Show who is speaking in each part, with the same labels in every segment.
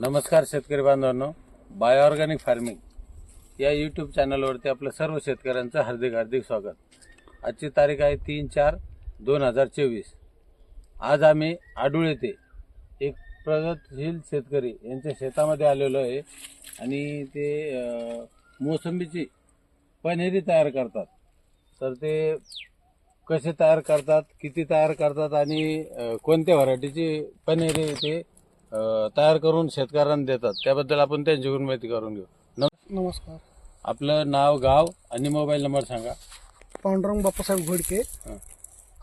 Speaker 1: नमस्कार शेतकरी बांधवांनो. बायो ऑर्गॅनिक फार्मिंग या यूट्यूब चॅनलवरती आपलं सर्व शेतकऱ्यांचं हार्दिक हार्दिक स्वागत. आजची तारीख आहे तीन चार दोन हजार चोवीस. आज आम्ही आडूळ येथे एक प्रगतशील शेतकरी यांच्या शेतामध्ये आलेलो आहे आणि ते मोसंबीची पनेरी तयार करतात. तर ते कसे तयार करतात किती तयार करतात आणि कोणत्या व्हरायटीची पनेरी ते तयार करून शेतकऱ्यांना देतात. त्याबद्दल आपण त्यांच्याकडून माहिती करून घेऊ. नम-
Speaker 2: नमस्कार.
Speaker 1: आपलं नाव गाव आणि मोबाईल नंबर सांगा.
Speaker 2: पांडुरंग बाप्पासाहेब घोडके.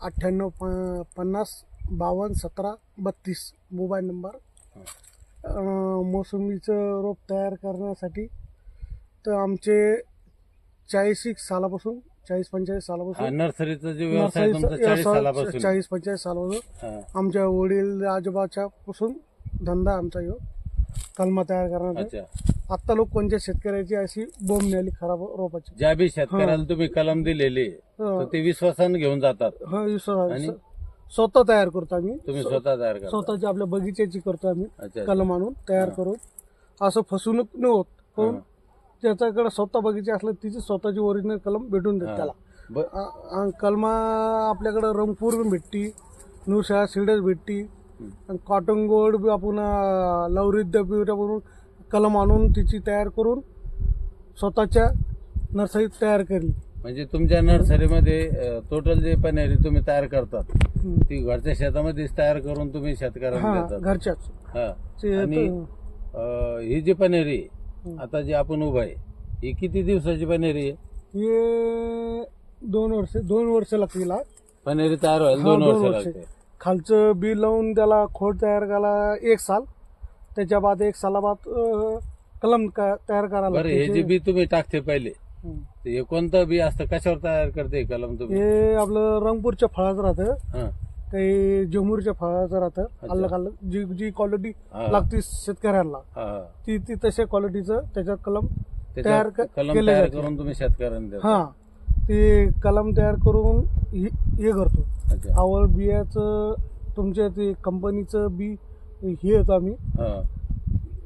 Speaker 2: अठ्ठ्याण्णव प पन्नास बावन्न सतरा बत्तीस मोबाईल नंबर. मोसंबीचं रोप तयार करण्यासाठी तर आमचे चाळीस एक सालापासून चाळीस पंचेचाळीस
Speaker 1: हा
Speaker 2: सालापासून
Speaker 1: नर्सरीचा जो व्यवसाय चाळीस
Speaker 2: या
Speaker 1: सालापासून.
Speaker 2: आमच्या वडील आजोबाच्या पासून धंदा आमचा ह्यो कलमा तयार करण्याचा
Speaker 1: अच्छा.
Speaker 2: आत्ता लोक कोणत्या शेतकऱ्याची अशी बोंब मिळाली खराब रोपाची?
Speaker 1: ज्या बी शेतकऱ्याला तुम्ही कलम दिलेली तर ते विश्वासानं घेऊन जातात.
Speaker 2: हा विश्वास? स्वतः तयार करतो आम्ही.
Speaker 1: तुम्ही स्वतः तयार करता.
Speaker 2: स्वतःच्या आपल्या बगीच्याची करतो आम्ही.
Speaker 1: अच्छा
Speaker 2: कलम आणून तयार करून. असं फसवणूक नाही होत. पण
Speaker 1: हा.
Speaker 2: ज्याच्याकडे स्वतः बगीचे असलं तिची स्वतःची ओरिजिनल कलम भेटून देत. त्याला.
Speaker 1: ब-
Speaker 2: आ- आ- कलमा आपल्याकडे रंगपूर भेटती नुशाळा सिडस भेटती कॉटन गोल्ड बी आपण आ, लवरिद्य बी आपण कलम आणून तिची तयार करून स्वतःच्या नर्सरीत तयार केली
Speaker 1: म्हणजे तुमच्या नर्सरीमध्ये टोटल जे पनेरी तुम्ही तयार करतात. ती घरच्या शेतामध्येच तयार करून तुम्ही शेतकऱ्यांना देतात
Speaker 2: घरच्याच
Speaker 1: हा आणि अं, ही जी पनेरी. आता जी आपण उभा आहे ही किती दिवसाची पनेरी आहे
Speaker 2: हे दोन वर्ष दोन वर्ष लागतील हा.
Speaker 1: पनेरी तयार व्हायला
Speaker 2: हा,
Speaker 1: दोन
Speaker 2: दोन
Speaker 1: वर्ष
Speaker 2: वर्ष.
Speaker 1: लागते
Speaker 2: खालचं बी लावून त्याला खोड तयार करायला एक साल त्याच्या बाद एक सालाबाद अं, कलम का- तयार करायला
Speaker 1: बरं हे
Speaker 2: लागते.
Speaker 1: जे बी तुम्ही टाकते पहिले
Speaker 2: हं.
Speaker 1: हे कोणतं बी असतं कशावर तयार करते हे कलम तुम्ही
Speaker 2: हे आपलं रंगपूरच्या फळाचं राहतं
Speaker 1: हा
Speaker 2: काही जमुरीच्या फळाचं राहतं अलग अलग जी जी क्वालिटी
Speaker 1: हा.
Speaker 2: लागते शेतकऱ्यांना
Speaker 1: हा हा.
Speaker 2: ती ती तशा क्वालिटीचं त्याच्यात कलम तयार
Speaker 1: त्याच्यावर
Speaker 2: क-
Speaker 1: कलम
Speaker 2: केले
Speaker 1: तयार
Speaker 2: जाते.
Speaker 1: करून तुम्ही शेतकऱ्यांना देता
Speaker 2: हा ते कलम तयार करून हे हे करतो
Speaker 1: अच्छा
Speaker 2: आवड बियाचं तुमच्या ते कंपनीचं बी हे येतो आम्ही
Speaker 1: हा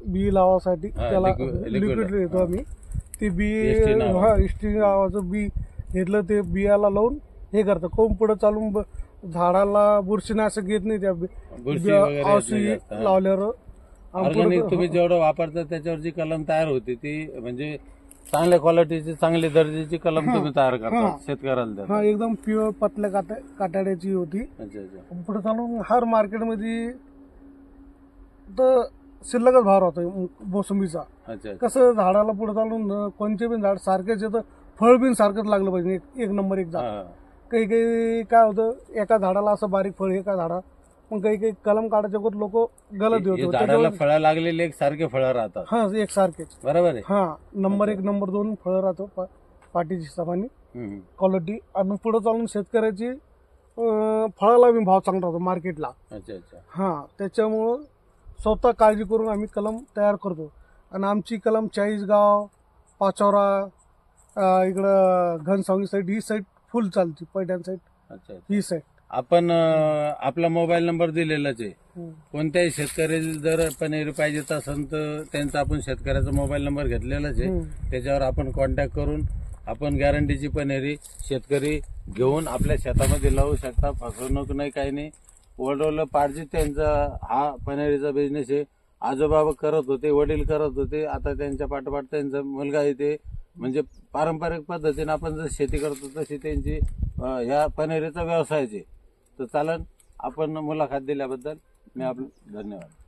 Speaker 2: बी लावासाठी
Speaker 1: हा,
Speaker 2: त्याला
Speaker 1: लिक्विड- हा.
Speaker 2: आम्ही ते बी
Speaker 1: नावाचं.
Speaker 2: हा इष्टी नावाचं बी घेतलं ते बियाला लावून हे करतं कोंब पुढे चालून ब- झाडाला बुरशीनाशक घेत नाही त्या बी-
Speaker 1: बुरशी वगैरे येत नाही
Speaker 2: औषधी
Speaker 1: जास्त, हा.
Speaker 2: लावल्यावर आणि
Speaker 1: ऑर्गॅनिक
Speaker 2: पुढं-
Speaker 1: तुम्ही जेवढं वापरता त्याच्यावर जी कलम तयार होते ती म्हणजे चांगल्या क्वालिटीची चांगल्या दर्जाची कलम
Speaker 2: हा.
Speaker 1: तुम्ही तयार
Speaker 2: हा.
Speaker 1: करता शेतकऱ्याला देता
Speaker 2: हा एकदम प्युअर पतल्या काटाड्याची होती
Speaker 1: अच्छा अच्छा
Speaker 2: पुढे चालून हर मार्केटमध्ये तर शिल्लकच भाव राहतो मोसंबीचा
Speaker 1: अच्छा अच्छा.
Speaker 2: कसं झाडाला पुढे चालून अं, कोणते पण झाड सारखेच येतं फळ बिन सारखंच लागलं पाहिजे एक एक नंबर एक झाड
Speaker 1: हा.
Speaker 2: काही काही काय होतं एका झाडाला असं बारीक फळ एका झाडा मग काही काही कलम काढायच्या लोक गलत
Speaker 1: हे
Speaker 2: होतो.
Speaker 1: झाडाला फळं लागलेले एक सारखे फळं राहतात.
Speaker 2: हा एक सारखेच
Speaker 1: बरोबर आहे?
Speaker 2: हा नंबर एक नंबर दोन फळं राहतो पा- पाठीची हिशोबाने
Speaker 1: हम्म.
Speaker 2: क्वालिटी आणि पुढे चालून शेतकऱ्याची अं, फळाला बी भाव चांगला राहतो मार्केटला
Speaker 1: अच्छा अच्छा.
Speaker 2: हा त्याच्यामुळं स्वतः काळजी करून आम्ही कलम तयार करतो. आणि आमची कलम चाळीसगाव पाचोरा अं, इकडं घनसावंगी साईड ही साईड फुल चालते पैठण साईड
Speaker 1: अच्छा
Speaker 2: ही साईड
Speaker 1: आपण आपला मोबाईल नंबर दिलेलाच आहे. कोणत्याही शेतकरी जर पनीर पाहिजेत असेल तर त्यांचा आपण शेतकऱ्याचा मोबाईल नंबर घेतलेलाच आहे. त्याच्यावर आपण कॉन्टॅक्ट करून आपण गॅरंटीची पनेरी शेतकरी घेऊन आपल्या शेतामध्ये लावू शकता. फसवणूक नाही काही नाही. वडवलं पारजी त्यांचा हा पनेरीचा बिझनेस आहे. आजोबा करत होते वडील करत होते. आता त्यांच्या पाठोपाठ त्यांचा मुलगा इथे म्हणजे पारंपरिक पद्धतीने आपण जर शेती करतो तशी त्यांची ह्या पनेरीचा व्यवसायच तर चालन आपण मुलाखत दिल्याबद्दल मी आपलं धन्यवाद.